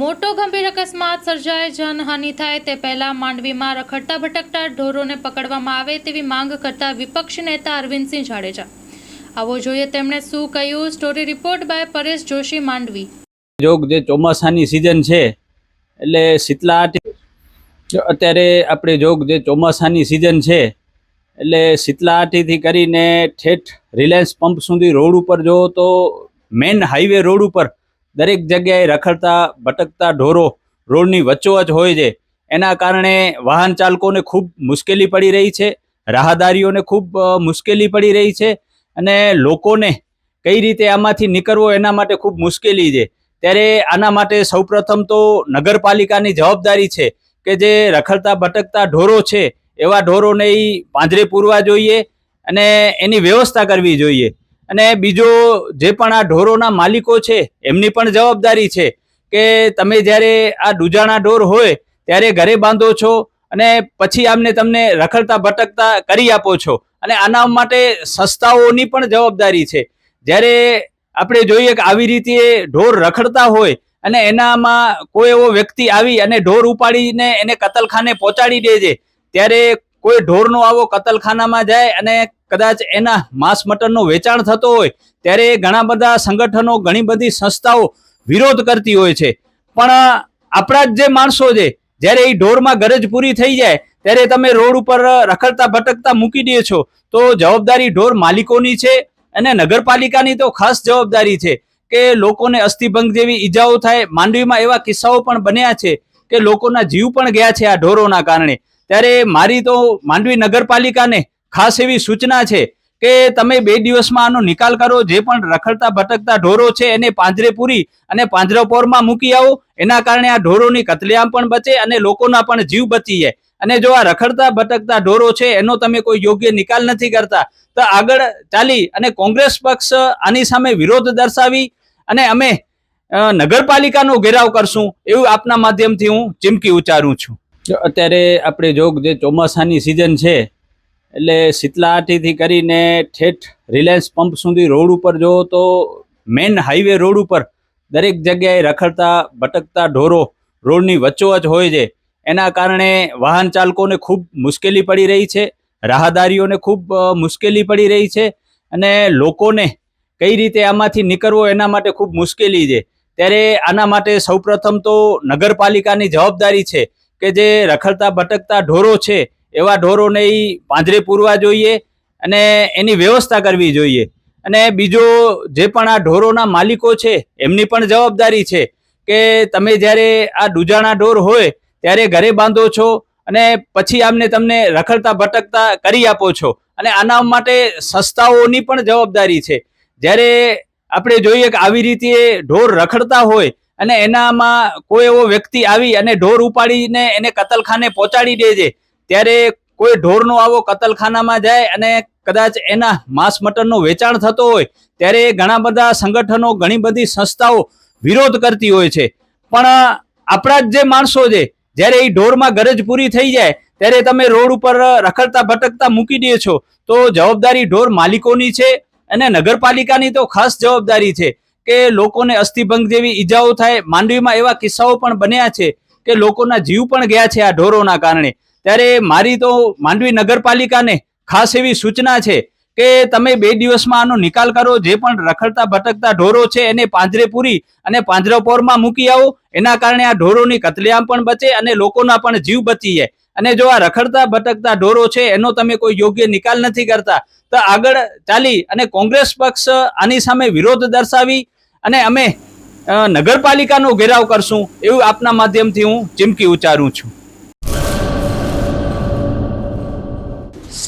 મોટો ગંભીર અકસ્માત સર્જાય, જનહાનિ થાય તે પહેલા માંડવીમાં રખડતા ભટકતા ઢોરોને પકડવામાં આવે તેવી માંગ કરતા વિપક્ષ નેતા અરવિંદસિંહ જાડેજા. આવો જોઈએ તેમણે શું કહ્યું. Story report by Paresh Joshi, Mandvi. જોગ જે ચોમાસાની સિઝન છે, એટલે શીતલાહાટી અત્યારે આપણે જોગ જે ચોમાસાની સિઝન છે, એટલે શીતલાહાટીથી કરીને ઠેઠ રિલાયન્સ પંપ સુધી રોડ ઉપર જો તો મેઇન હાઈવે રોડ ઉપર દરેક જગ્યાએ રખડતા, ભટકતા ઢોરો રોડની વચ્ચોવચ હોય છે. એના કારણે વાહન ચાલકોને ખૂબ મુશ્કેલી પડી રહી છે. રાહદારીઓને ખૂબ મુશ્કેલી પડી રહી છે. અને લોકોને કઈ રીતે આમાંથી નીકળવો એના માટે ખૂબ મુશ્કેલી છે. ત્યારે આના માટે સૌપ્રથમ તો નગરપાલિકાની જવાબદારી છે કે જે રખડતા, ભટકતા ઢોરો છે, એવા ઢોરોને એ પાંજરે પૂરવા જોઈએ અને એની વ્યવસ્થા કરવી જોઈએ. અને બીજો જે પણ આ ઢોરોના માલિકો છે, એમની પણ જવાબદારી છે કે તમે જ્યારે આ દુજાણા ઢોર હોય, ત્યારે ઘરે બાંધો છો અને પછી આમને તમને રખડતા ભટકતા કરી આપો છો. અને આના માટે સંસ્થાઓની પણ જવાબદારી છે. જ્યારે આપણે જોઈએ કે આવી રીતે ઢોર રખડતા હોય અને એનામાં કોઈ એવો વ્યક્તિ આવી અને ઢોર ઉપાડીને એને કતલખાને પહોંચાડી દે છે ત્યારે કોઈ ઢોરનો આવો કતલખાનામાં જાય અને કદાચ એના માંસ મટનનો વેચાણ થતો હોય, ત્યારે ઘણા બધા સંગઠનો, ઘણી બધી સંસ્થાઓ વિરોધ કરતી હોય છે. પણ આપણા જ જે માણસો છે, જ્યારે એ ઢોરમાં ગરજ પૂરી થઈ જાય, ત્યારે તમે રોડ ઉપર રખડતા, ભટકતા મૂકી દે છો, તો જવાબદારી ઢોર માલિકોની છે અને નગરપાલિકાની તો ખાસ જવાબદારી છે કે લોકોને અસ્થિભંગ જેવી ઈજાઓ થાય. માંડવીમાં એવા કિસ્સાઓ પણ બન્યા છે કે લોકોના જીવ પણ ગયા છે આ ઢોરોના કારણે. ત્યારે મારી તો માંડવી નગરપાલિકાને ખાસ એવી સૂચના છે કે તમે બે દિવસમાં આનો નિકાલ કરો, જે પણ રખડતા ભટકતા ઢોરો છે એને પાંજરે પૂરી અને પાંજરાપોરમાં મૂકી આવો. એના કારણે આ ઢોરોની કતલેઆમ પણ બચે અને લોકોના પણ જીવ બચી જાય. અને જો આ રખડતા ભટકતા ઢોરો છે, એનો તમે કોઈ યોગ્ય નિકાલ નથી કરતા. તો આગળ ચાલી અને કોંગ્રેસ પક્ષ આની સામે વિરોધ દર્શાવી અને અમે નગરપાલિકાનો ઘેરાવ કરશું. એવું આપના માધ્યમથી હું ચીમકી ઉચ્ચારું છું. અત્યારે આપણે જોગ જે ચોમાસાની સિઝન છે એટલે શીતલાહાટીથી કરીને ઠેઠ રિલાયન્સ પંપ સુધી રોડ ઉપર જો તો મેઇન હાઈવે રોડ ઉપર દરેક જગ્યાએ રખડતા, ભટકતા ઢોરો રોડની વચ્ચોવચ હોય છે. એના કારણે વાહન ચાલકોને ખૂબ મુશ્કેલી પડી રહી છે, રાહદારીઓને ખૂબ મુશ્કેલી પડી રહી છે અને લોકોને કઈ રીતે આમાંથી નીકળવો એના માટે ખૂબ મુશ્કેલી છે. ત્યારે આના માટે સૌપ્રથમ તો નગરપાલિકાની જવાબદારી છે કે જે રખડતા, ભટકતા ઢોરો છે એવા ઢોરોને એ પાંજરે પૂરવા જોઈએ અને એની વ્યવસ્થા કરવી જોઈએ. અને બીજો જે પણ આ ઢોરોના માલિકો છે, એમની પણ જવાબદારી છે કે તમે જ્યારે આ દુજાણા ઢોર હોય, ત્યારે ઘરે બાંધો છો અને પછી આમને તમને રખડતા ભટકતા કરી આપો છો. અને આના માટે સંસ્થાઓની પણ જવાબદારી છે. જ્યારે આપણે જોઈએ કે આવી રીતે ઢોર રખડતા હોય અને એનામાં કોઈ એવો વ્યક્તિ આવી અને ઢોર ઉપાડીને એને કતલખાને પહોંચાડી દે છે ત્યારે કોઈ ઢોરનો આવો કતલખાનામાં જાય અને કદાચ એના માંસ મટનનું વેચાણ થતો હોય, ત્યારે ઘણા બધા સંગઠનો, ઘણી બધી સંસ્થાઓ વિરોધ કરતી હોય છે. પણ આપણા જ જે માણસો છે, જ્યારે એ ઢોરમાં ગરજ પૂરી થઈ જાય, ત્યારે તમે રોડ ઉપર રખડતા, ભટકતા મૂકી દે છો, તો જવાબદારી ઢોર માલિકોની છે અને નગરપાલિકાની તો ખાસ જવાબદારી છે કે લોકોને અસ્થિભંગ જેવી ઈજાઓ થાય. માંડવીમાં એવા કિસ્સાઓ પણ બન્યા છે કે લોકોના જીવ પણ ગયા છે આ ઢોરોના કારણે. ત્યારે મારી તો માંડવી નગરપાલિકાને ખાસ એવી સૂચના છે કે તમે બે દિવસમાં આનો નિકાલ કરો, જે પણ રખડતા, ભટકતા ઢોરો છે એને પાંજરે પૂરી અને પાંજરાપોરમાં મૂકી આવો. એના કારણે આ ઢોરોની કતલેઆમ પણ બચે અને લોકોના પણ જીવ બચી જાય. અને જો આ રખડતા, ભટકતા ઢોરો છે, એનો તમે કોઈ યોગ્ય નિકાલ નથી કરતા. તો આગળ ચાલી અને કોંગ્રેસ પક્ષ આની સામે વિરોધ દર્શાવી અને અમે નગરપાલિકાનો ઘેરાવ કરશું. એવું આપના માધ્યમથી હું ચીમકી ઉચ્ચારું છું.